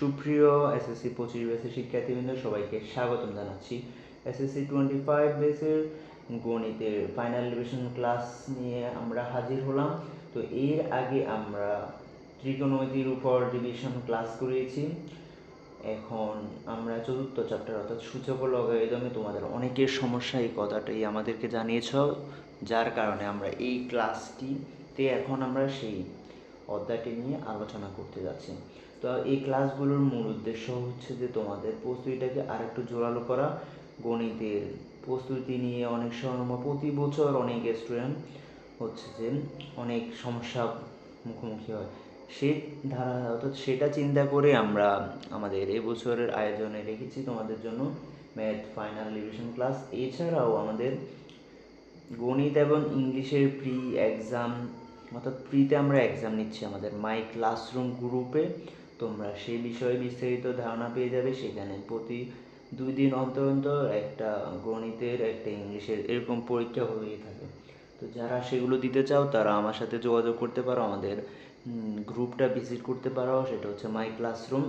সুপ্রিয় এসএসসি পঁচিশ বেসের শিক্ষার্থীবৃন্দ, সবাইকে স্বাগতম জানাচ্ছি। এসএসসি টোয়েন্টি ফাইভ বেসের গণিতের ফাইনাল রিভিশন ক্লাস নিয়ে আমরা হাজির হলাম। তো এর আগে আমরা ত্রিকোণমিতির উপর রিভিশন ক্লাস করিয়েছি এখন আমরা চতুর্থ চ্যাপ্টার অর্থাৎ সূচক লগারিদমে তোমাদের অনেকের সমস্যা এই কথাটাই আমাদেরকে জানিয়েছ, যার কারণে আমরা এই ক্লাসটিতে এখন আমরা সেই অধ্যায়টি নিয়ে আলোচনা করতে যাচ্ছি। তো এই ক্লাসগুলোর মূল উদ্দেশ্য হচ্ছে যে তোমাদের প্রস্তুতিটাকে আরেকটু জোরালো করা, গণিতের প্রস্তুতি নিয়ে অনেক সময় প্রতি বছর অনেক স্টুডেন্ট হচ্ছে যে অনেক সমস্যা মুখোমুখি হয়। সে ধারা, অর্থাৎ সেটা চিন্তা করে আমরা আমাদের এবছরের আয়োজনে রেখেছি তোমাদের জন্য ম্যাথ ফাইনাল রিভিশন ক্লাস এছাড়াও আমাদের গণিত এবং ইংলিশের প্রি এক্সাম অর্থাৎ প্রিতে আমরা এক্সাম নিচ্ছি আমাদের মাই ক্লাসরুম গ্রুপে তোমরা সেই বিষয়ে বিস্তারিত ধারণা পেয়ে যাবে। সেখানে প্রতি দুই দিন অন্তর অন্তর একটা গণিতের, একটা ইংলিশের এরকম পরীক্ষা হয়েই থাকে। তো যারা সেগুলো দিতে চাও, তারা আমার সাথে যোগাযোগ করতে পারো, আমাদের গ্রুপটা ভিজিট করতে পারো। সেটা হচ্ছে মাই ক্লাসরুম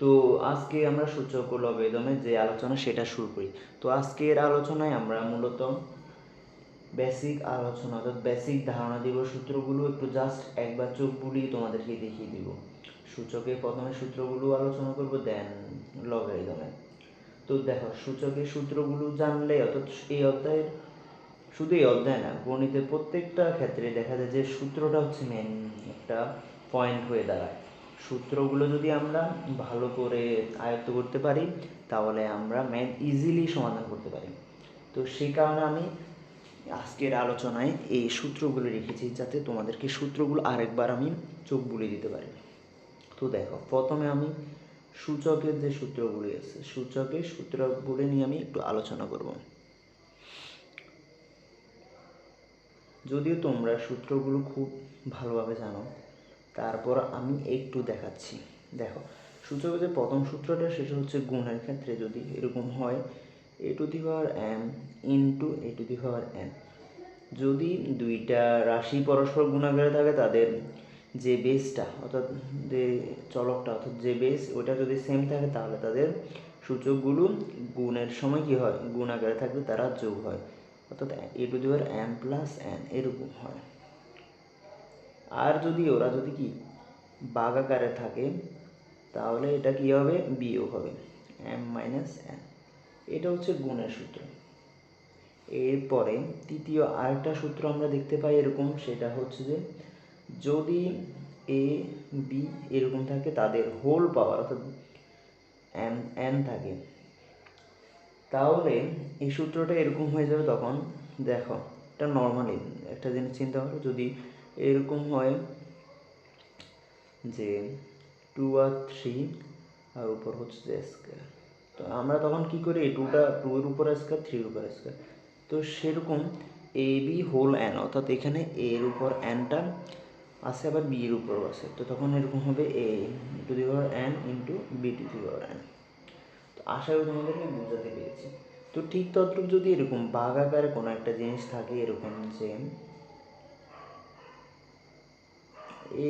তো আজকে আমরা সূচক ও লবেদমের যে আলোচনা, সেটা শুরু করি। তো আজকের আলোচনায় আমরা মূলত বেসিক আলোচনা অর্থাৎ বেসিক ধারণা দিব, সূত্রগুলো একটু জাস্ট একবার চোখ বুলিয়ে তোমাদেরকে দেখিয়ে দিব। সূচকে প্রথমে সূত্রগুলো আলোচনা করব দেন লগাই লগারিদমে তো দেখো, সূচকের সূত্রগুলো জানলে অর্থাৎ এই অধ্যায়ের, শুধু এই অধ্যায় না, গণিতের প্রত্যেকটা ক্ষেত্রে দেখা যায় যে সূত্রটা হচ্ছে মেন একটা পয়েন্ট হয়ে দাঁড়ায়। সূত্রগুলো যদি আমরা ভালো করে আয়ত্ত করতে পারি, তাহলে আমরা ম্যাথ ইজিলি সমাধান করতে পারি। তো সেই কারণে আমি আজকের আলোচনায় এই সূত্রগুলো রেখেছি যাতে তোমাদেরকে সূত্রগুলো আরেকবার আমি চোখ বুলিয়ে দিতে পারি। তো দেখো, প্রথমে আমি সূচকের যে সূত্রগুলি আছে, সূচকের সূত্রগুলি নিয়ে আমি একটু আলোচনা করব। যদিও তোমরা সূত্রগুলো খুব ভালোভাবে জানো, তারপর আমি একটু দেখাচ্ছি। দেখো, সূচকের যে প্রথম সূত্রটা, সেটা হচ্ছে গুণের ক্ষেত্রে যদি এরকম হয় a to the power m into a to the power n যদি দুইটা রাশি পরস্পর গুণাকারে থাকে, তাদের যে বেসটা অর্থাৎ যে চলকটা, অর্থাৎ যে বেস ওটা যদি সেম থাকে, তাহলে তাদের সূচকগুলো গুণের সময় কী হয়? গুণ আকারে থাকলে তারা যোগ হয়। অর্থাৎ a to the power m plus n এরকম হয়। আর যদি ওরা যদি কি বাঘ আকারে থাকে, তাহলে এটা কী হবে? বিয়োগ হবে। এম মাইনাস এন এটা হচ্ছে গুণের সূত্র। এরপরে তৃতীয় আরেকটা সূত্র আমরা দেখতে পাই এরকম, সেটা হচ্ছে যে যদি এ বি এরকম থাকে, তাদের হোল পাওয়ার অর্থাৎ এন এন থাকে, তাহলে এই সূত্রটা এরকম হয়ে যাবে তখন, দেখো, এটা নর্মালি একটা জিনিস চিন্তা করো, যদি এরকম হয় যে টু আর থ্রি আর উপর হচ্ছে যে স্কোয়ার তো আমরা তখন কি করি টুটা টু এর উপর স্কোয়ার থ্রির উপর স্কোয়ার তো সেরকম এ বি হোল এন অর্থাৎ এখানে এর উপর এনটা আছে, আবার বি এর উপরও আছে। তো তখন এরকম হবে a to the power n into b to the power n তো আশা করি তোমাদেরকে বোঝাতে পেরেছি। তো ঠিক তদ্রুপ যদি এরকম বাঘ আকারে কোনো একটা জিনিস থাকে, এরকম যে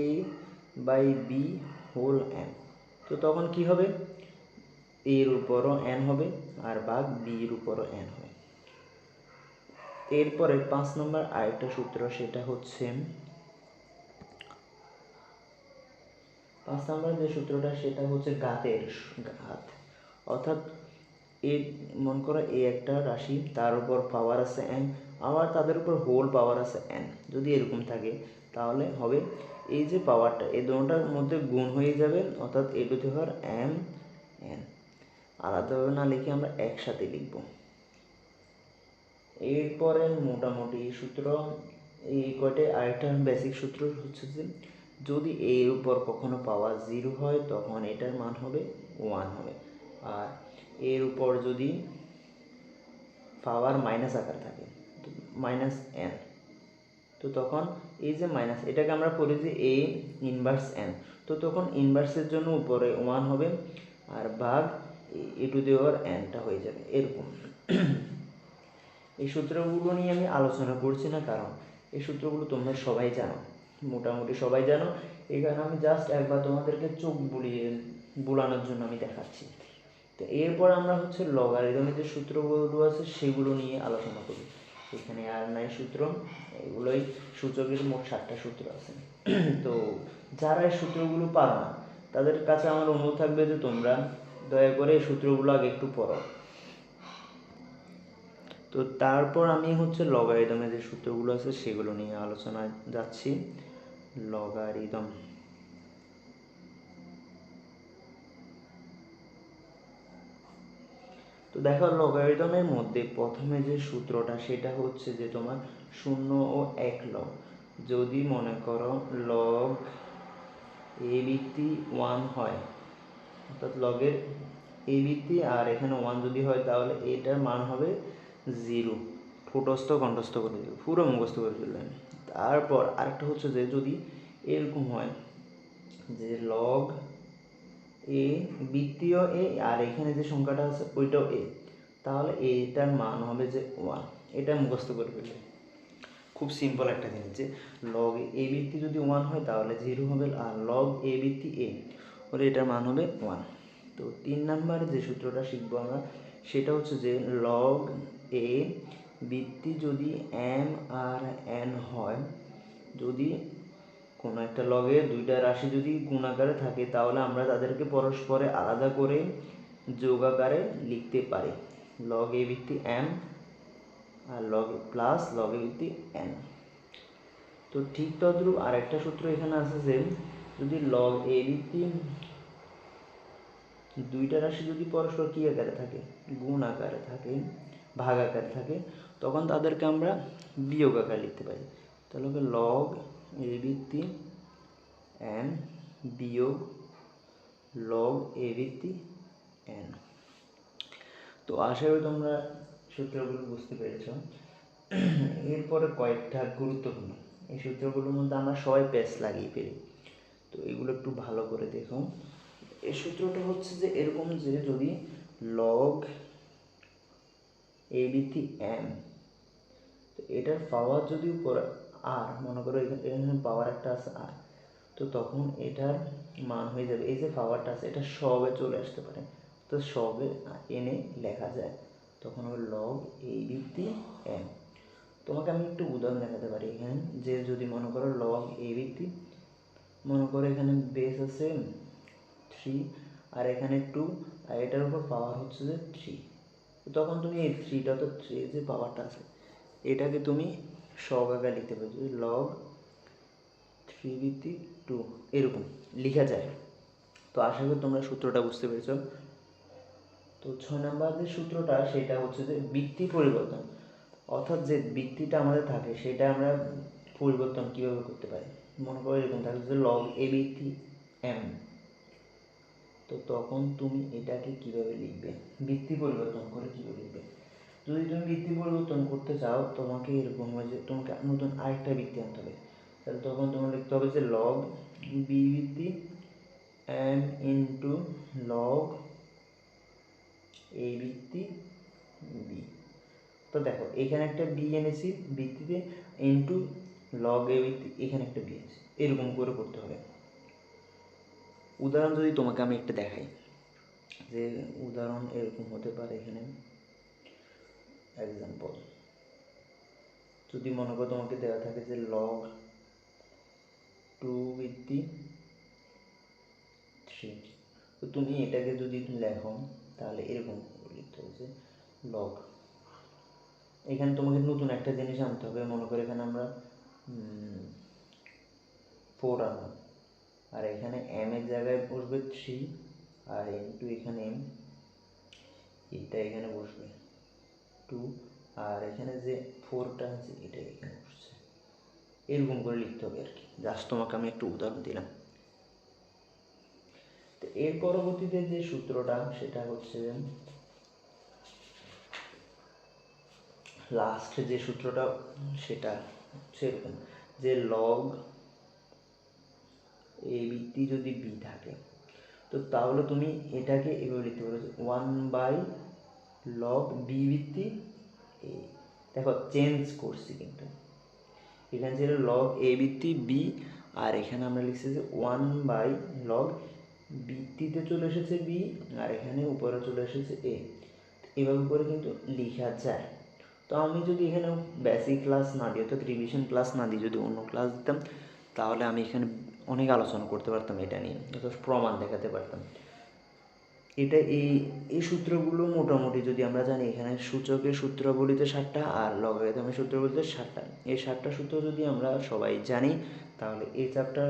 a by b whole n তো তখন কি হবে? এর উপরও এন হবে আর বাঘ বি এর উপরও এন হবে। এরপরে পাঁচ নম্বর আরেকটা সূত্র, সেটা হচ্ছে পাঁচ নম্বর যে সূত্রটা, সেটা হচ্ছে গাতের গাত। অর্থাৎ এ, মন করো এ একটা রাশি, তার উপর পাওয়ার আছে এন আবার তাদের উপর হোল পাওয়ার আছে এন যদি এরকম থাকে, তাহলে হবে এই যে পাওয়ারটা এই দুটোটার মধ্যে গুণ হয়ে যাবে, অর্থাৎ a to the power m n আলাদাভাবে না লিখে আমরা একসাথে লিখব। এরপরে মোটামুটি সূত্র, এই কয়টায় আরেকটা বেসিক সূত্র হচ্ছে যে, যদি এর উপর কখনো পাওয়ার জিরো হয়, তখন এটার মান হবে ওয়ান হবে। আর এর উপর যদি পাওয়ার মাইনাস আকার থাকে মাইনাস এন তো তখন এই যে মাইনাস এটাকে আমরা পড়ি যে এ ইনভার্স এন তো তখন ইনভার্সের জন্য উপরে ওয়ান হবে, আর ভাগ এ টু দেওয়ার এনটা হয়ে যাবে এরকম। এই সূত্রগুলো নিয়ে আমি আলোচনা করছি না, কারণ এই সূত্রগুলো তোমরা সবাই জানো, মোটামুটি সবাই জানো। এখানে আমি জাস্ট একবার তোমাদেরকে চোখ বুলিয়ে, বুলানোর জন্য আমি দেখাচ্ছি। তো এরপর আমরা হচ্ছে লগারিদমের যে সূত্রগুলো আছে, সেগুলো নিয়ে আলোচনা করি। এখানে আর নাই সূত্র, এগুলোই সূচকের মোট সাতটা সূত্র আছে। তো যারা এই সূত্রগুলো পারো না, তাদের কাছে আমার অনুরোধ থাকবে যে তোমরা দয়া করে সূত্রগুলো আগে একটু পড়ো। তো তারপর আমি হচ্ছে লগারিদমের যে সূত্রগুলো আছে সেগুলো নিয়ে আলোচনায় যাচ্ছি। লগারিদম তো দেখো লগারিদমের মধ্যে প্রথমে যে সূত্রটা সেটা হচ্ছে যে তোমার শূন্য ও এক লগ যদি মনে করো লগ এ ভিত্তি ওয়ান হয় অর্থাৎ লগের এ ভিত্তি আর এখানে ওয়ান যদি হয় তাহলে এটার মান হবে জিরো ফুটস্থ কণ্ঠস্থ করে দেবে, পুরো মুখস্থ করে ফেলবেন তারপর আরেকটা হচ্ছে যে যদি এরকম হয় যে লগ এ বৃত্তীয় এ আর এখানে যে সংখ্যাটা আছে ওইটাও এ তাহলে এটার মান হবে যে ওয়ান এটা মুখস্থ করে ফেলবে। খুব সিম্পল একটা জিনিস যে লগ এ বৃত্তি যদি ওয়ান হয় তাহলে জিরো হবে, আর লগ এ বৃত্তি এ ওর এটার মান হবে ওয়ান তো তিন নাম্বারে যে সূত্রটা শিখব আমরা, সেটা হচ্ছে যে লগ এ বৃত্তি যদি এম আর এন হয়, যদি কোনো একটা লগে দুইটা রাশি যদি গুণাকারে থাকে, তাহলে আমরা তাদেরকে পরস্পরে আলাদা করে যোগাকারে লিখতে পারি। লগ এ ভিত্তি এম আর লগ প্লাস লগ এ ভিত্তি এন তো ঠিক তদ্রুপ আরেকটা সূত্র এখানে আছে যে যদি লগ এ ভিত্তি দুইটা রাশি যদি পরস্পর কী আকারে থাকে? গুণ আকারে থাকে, ভাগ আকারে থাকে, তখন তাদেরকে আমরা বিয়োগ আকারে লিখতে পারি। তাহলে হবে লগ এ ভিত্তি এন বিয়োগ লগ এ ভিত্তি এন তো আশা করি তোমরা সূত্রগুলো বুঝতে পেরেছ। এরপরে কয়েকটা গুরুত্বপূর্ণ। এই সূত্রগুলোর মধ্যে আমরা সবাই প্যাচ লাগিয়ে ফেলি। তো এগুলো একটু ভালো করে দেখুন। এই সূত্রটা হচ্ছে যে এরকম যে যদি লগ এ ভিত্তি এম তো এটার পাওয়ার যদি উপর আর মনে করো এখানে পাওয়ার একটা আছে আর তো তখন এটার মান হয়ে যাবে। এই যে পাওয়ারটা আছে, এটা সবে চলে আসতে পারে। তো সবে এনে লেখা যায় তখন হবে লগ এই ভিত্তি এম তোমাকে আমি একটু উদাহরণ দেখাতে পারি। এখানে যে যদি মনে করো লগ এ ভিত্তি মনে করো এখানে বেস আছে থ্রি আর এখানে টু আর এটার উপর পাওয়ার হচ্ছে যে থ্রি তখন তুমি এই থ্রিটা তো থ্রি যে পাওয়ারটা আছে, এটাকে তুমি সব আকারে লিখতে পারো, যদি লগ থ্রি ভিত্তি টু এরকম লেখা যায়। তো আশা করি তোমরা সূত্রটা বুঝতে পেরেছ। তো ছয় নাম্বার যে সূত্রটা, সেটা হচ্ছে যে বৃত্তি পরিবর্তন। অর্থাৎ যে বৃত্তিটা আমাদের থাকে, সেটা আমরা পরিবর্তন কীভাবে করতে পারি? মনে করো এরকম থাকে যে লগ এ বৃত্তি এম তো তখন তুমি এটাকে কীভাবে লিখবে? বৃত্তি পরিবর্তন করে কীভাবে লিখবে? যদি তুমি বৃত্তি পরিবর্তন করতে চাও, তোমাকে এরকম হয় যে তোমাকে নতুন আরেকটা বৃত্তি আনতে হবে। তাহলে তখন তোমার লিখতে হবে যে লগ বি বৃত্তি এম ইন্টু লগ এ বৃত্তি বি তো দেখো, এখানে একটা বি এনেছি বৃত্তিতে ইন্টু লগ এ বৃত্তি এখানে একটা বি এনেছি এরকম করে করতে হবে। উদাহরণ যদি তোমাকে আমি একটা দেখাই, যে উদাহরণ এরকম হতে পারে এখানে। এক্সাম্পল যদি মনে করো তোমাকে দেওয়া থাকে যে লগ টু বৃত্তি থ্রি তো তুমি এটাকে যদি লেখো, তাহলে এরকম লিখতে যে লগ এখানে তোমাকে নতুন একটা জিনিস আনতে হবে। মনে করো এখানে আমরা ফোর আনলাম আর এখানে এম এর জায়গায় বসবে থ্রি আর ইন্টু এখানে এম এটা এখানে বসবে টু আর এখানে যে ফোরটা আছে, এটা এখানে বসছে। এরকম করে লিখতে হবে আর কি। জাস্ট তোমাকে আমি একটু উদাহরণ দিলাম। তো এর পরবর্তীতে যে সূত্রটা, সেটা হচ্ছে লাস্ট যে সূত্রটা, সেটা সেরকম। যে লগ এ বৃত্তি যদি বি থাকে, তো তাহলে তুমি এটাকে এভাবে লিখতে পারো ওয়ান বাই লগ বি বৃত্তি এ দেখো চেঞ্জ করছি কিন্তু। এখানে ছিল লগ এ বৃত্তি বি আর এখানে আমরা লিখছি যে ওয়ান বাই লগ বৃত্তিতে চলে এসেছে বি আর এখানে উপরে চলে এসেছে এ এভাবে করে কিন্তু লেখা যায়। তো আমি যদি এখানে বেসিক ক্লাস না দিই, অর্থাৎ রিভিশন ক্লাস না দিই, যদি অন্য ক্লাস দিতাম, তাহলে আমি এখানে অনেক আলোচনা করতে পারতাম এটা নিয়ে, অর্থাৎ প্রমাণ দেখাতে পারতাম। এটা এই এই সূত্রগুলো মোটামুটি যদি আমরা জানি, এখানে সূচকের সূত্রাবলীতে সাতটা আর লগারিদমের সূত্রাবলীতে সাতটা। এই সাতটা সূত্র যদি আমরা সবাই জানি, তাহলে এই চ্যাপ্টার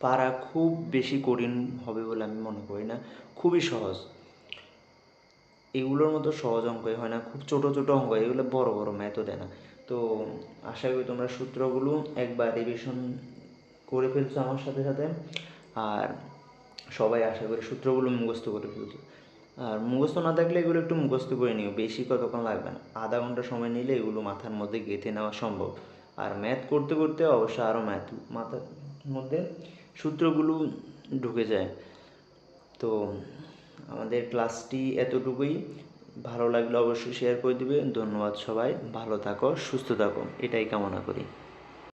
পারা খুব বেশি কঠিন হবে বলে আমি মনে করি না। খুবই সহজ। এগুলোর মতো সহজ অঙ্কই হয় না, খুব ছোট ছোট অঙ্ক, এগুলো বড় বড় ম্যাথও দেয় না। তো আশা করি তোমরা সূত্রগুলো একবার রিভিশন করে ফেলছো আমার সাথে সাথে। আর সবাই আশা করি সূত্রগুলো মুখস্থ করে ফেলছো। আর মুখস্থ না থাকলে এগুলো একটু মুখস্থ করে নিও, বেশি কতক্ষণ লাগবে না। আধা ঘণ্টা সময় নিলে এগুলো মাথার মধ্যে গেঁথে নেওয়া সম্ভব। আর ম্যাথ করতে করতে অবশ্য আরও ম্যাথ মাথার মধ্যে সূত্রগুলো ঢুকে যায়। তো আমাদের ক্লাসটি এতটুকুই। ভালো লাগলে অবশ্যই শেয়ার করে দিবে ধন্যবাদ সবাই। ভালো থাকো, সুস্থ থাকো। এটাই কামনা করি।